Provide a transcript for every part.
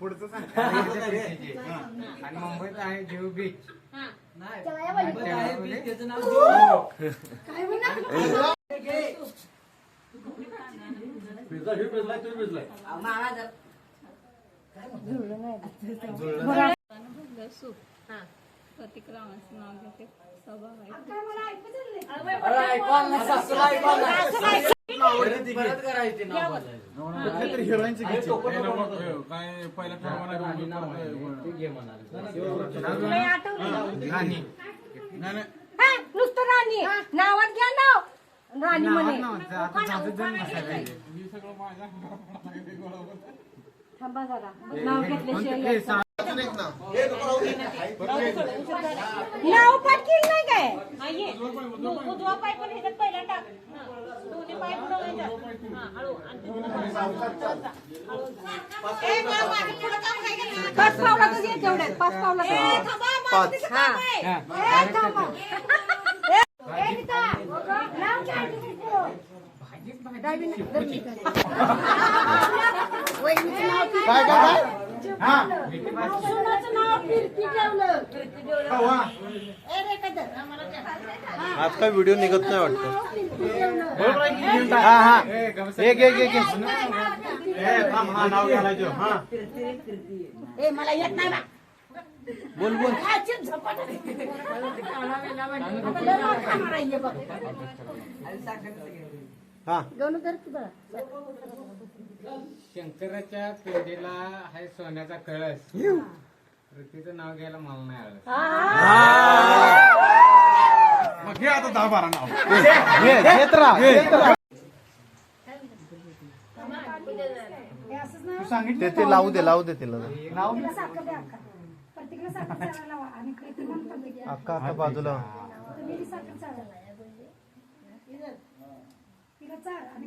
पुढचं सांग. आणि मुंबईत आहे जीव बीच सूप प्रतिक्रामाचं नाव घेते. स्वभाव आहे. काय पहिला नाही नाही हा, नुसतं राणी. नावात घ्या नाव. राणी म्हणे. थांबा जरा. नाव घेतल्याशिवाय यायचं. नाव पण केलं नाही काय? हा, ये. दु- उजवा पाय पण ह्याच्यात पहिला टाक. पाच पावलातच ये तेवढ्यात पाच पावलात हा ए, थांबा. ए, ए, गीता, नाव काय तुझं? डावीने धरली का? वहिनीचं नाव कीर्ती. काय आज काय व्हिडिओ निघत नाही वाटतं. हा हा. एक एक एक एक. ए, थांब, हा नाव घालायचं. हा. ए, मला येत नाही बा. बोल बोल. हा, हे. हा. शंकराच्या पिंडीला आहे सोन्याचा कळस. पृथ्वीचं नाव घ्यायला मला नाही आलं मग घे आता दहा बारा नाव घे, घेत राहा घेत राहा. तू सांगितलं ते ते लावू दे लावू दे तिला तिला साखर द्या अक्का. प्रत्येकाला साखर चारायला लावा. आणि कृती म्हणून प्रत्येक- अक्का अक्का बाजूला तुम्ही ती साखर चारा. तिला चार आणि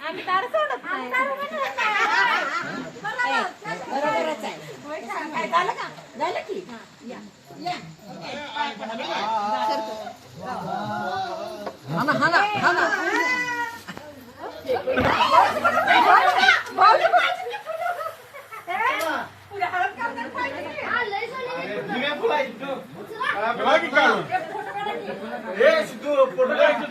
आम्ही दार सोडत नाही. बरोबरच आहे. काय झालं का? झालं की? या. या. हाना हाना हाना बघा की काढून. ए, सिद्धू, फोटो काढ.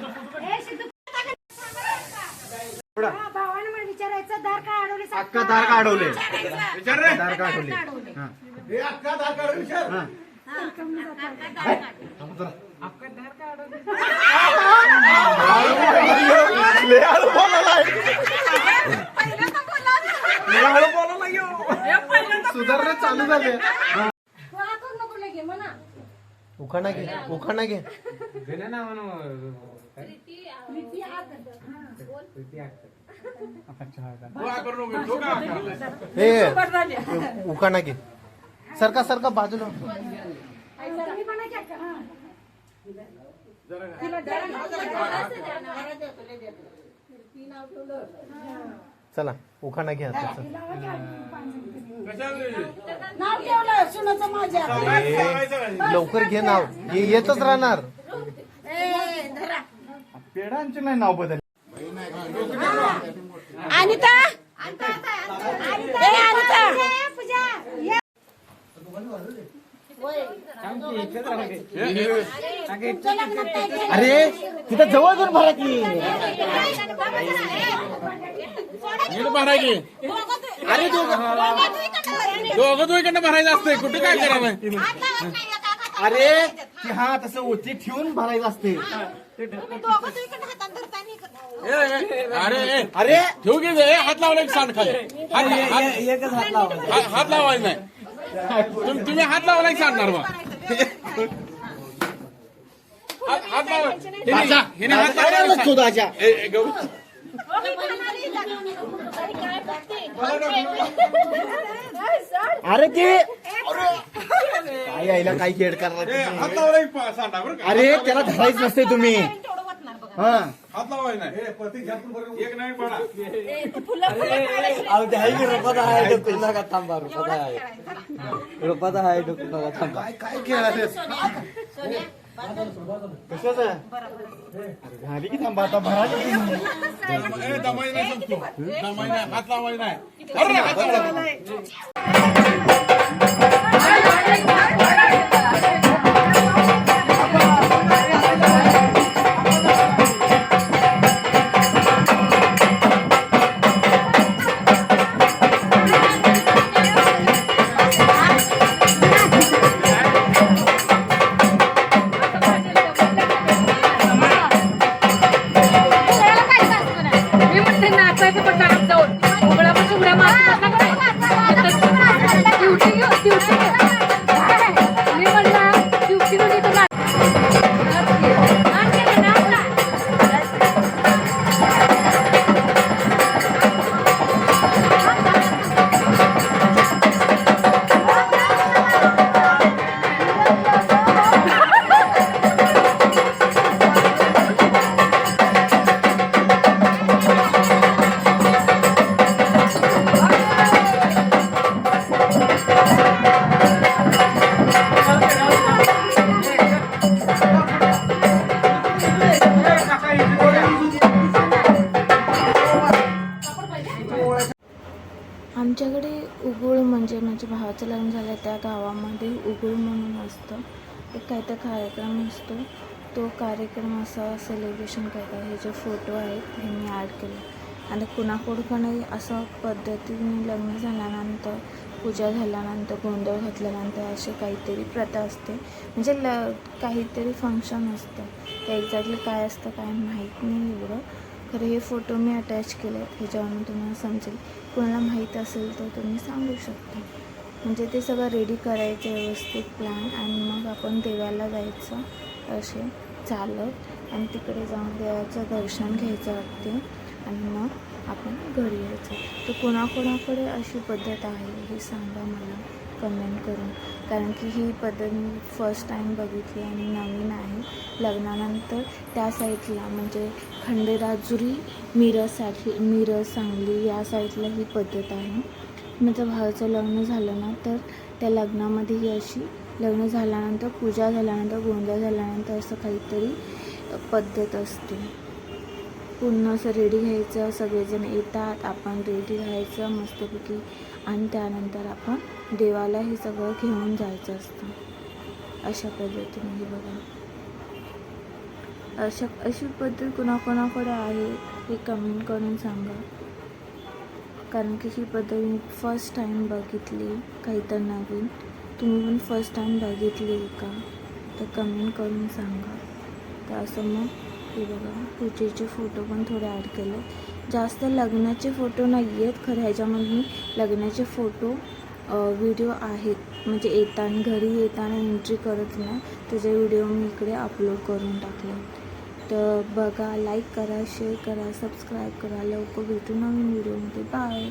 भावानं मला विचारायचं दार काय अडवले अक्का दार काढवले. विचार रे. दार काढवले हे. अक्का दहा काढून विचार. सुधारणा चालू झाले. उखाणा घे उखाणा घे? प्रीती आत हा. उखाणा घे सरका सरका बाजूला चला उखाणा घ्या? लवकर घे नाव हे येतच राहणार. पेडांचे नाही नाव बदल अनिता? ए, अनिता? अरे तिथं जवळ जाऊन भरा की नीट भरायची अरे दोघं तू इकडनं भरायचं असतंय. कुठे काय करायला अरे ती हा तसं ओटी ठेवून भरायचं असते अरे ए, अरे! ठेवू की हात लावला की सांड खाली. एकच हात लावा. हात लावायचा नाही. तुम- तुम्ही हात लावला की सांडणार मग हात हात लावा. हिने- हात. अरे ते काय यायला काय खेळ करणार? अरे त्याला धरायच नसते तुम्ही. हा. हात लावायचा नाही एक नाही. अहो ते आहे डोकं नका थांबा एवढंच आहे. रुपाचा आहे डोकं नका थांबा. काय खेळाले कशाच? झाली की थांबा आता भरा दमाई नाही सांगतो. दमाई नाही हात लावायचा नाही. अरे, हात लावायचा आमच्याकडे उगुळ म्हणजे माझ्या भावाचं लग्न झालं त्या गावामध्ये उगुळ म्हणून असतं. एक काहीतरी कार्यक्रम असतो. तो कार्यक्रम असा सेलिब्रेशन करतात. हे जे फोटो आहेत हे मी ॲड केले. आणि कुणाकुडकडे असं पद्धतीने लग्न झाल्यानंतर पूजा झाल्यानंतर गोंधळ घातल्यानंतर असे काहीतरी प्रथा असते. म्हणजे ल काहीतरी फंक्शन असतं. ते एक्झॅक्टली काय असतं काय माहीत नाही एवढं. खरं हे फोटो मी अटॅच केले आहेत ह्याच्यावरून तुम्हाला समजेल. कोणाला माहीत असेल तर तुम्ही सांगू शकता. म्हणजे ते सगळं रेडी करायचं व्यवस्थित प्लॅन आणि मग आपण देवाला जायचं असे चालत आणि तिकडे जाऊन देवाचं दर्शन घ्यायचं वाटते आणि मग आपण घरी यायचं. तर कोणाकोणाकडे अशी पद्धत आहे हे सांगा मला. कमेंट करून. कारण की ही पद्धत मी फर्स्ट टाईम बघितली आणि नवीन आहे. लग्नानंतर त्या साईडला म्हणजे खंडेराजुरी मिरजसाठी मिरज सांगली या साईडला ही पद्धत आहे माझं भावाचं लग्न झालं ना तर त्या लग्नामध्ये ही अशी लग्न झाल्यानंतर पूजा झाल्यानंतर गोंधळ झाल्यानंतर असं काहीतरी पद्धत असते. पूर्ण असं रेडी घ्यायचं सगळेजण येतात आपण रेडी राहायचं मस्तपैकी. आणि त्यानंतर आपण देवाला हे सगळं घेऊन जायचं असतं. अशा पद्धतीने हे बघा. अशा अशी पद्धत कुणाकोणाकडे आहे हे कमेंट करून सांगा. कारण की ही पद्धत मी फर्स्ट टाईम बघितली काही तर नवीन. तुम्ही पण फर्स्ट टाईम बघितली का? तर कमेंट करून सांगा. तर असं मग हे बघा. पूजेचे फोटो पण थोडे ॲड केले जास्त लग्नाचे फोटो नाही आहेत खरं ह्याच्यामध्ये मी लग्नाचे फोटो व्हिडिओ आहेत. म्हणजे येताना घरी येताना एंट्री करत नाही. त्याचे व्हिडिओ मी इकडे अपलोड करून टाकले. तर बघा लाईक करा शेअर करा सबस्क्राईब करा. लवकर भेटू नवीन व्हिडिओमध्ये बाय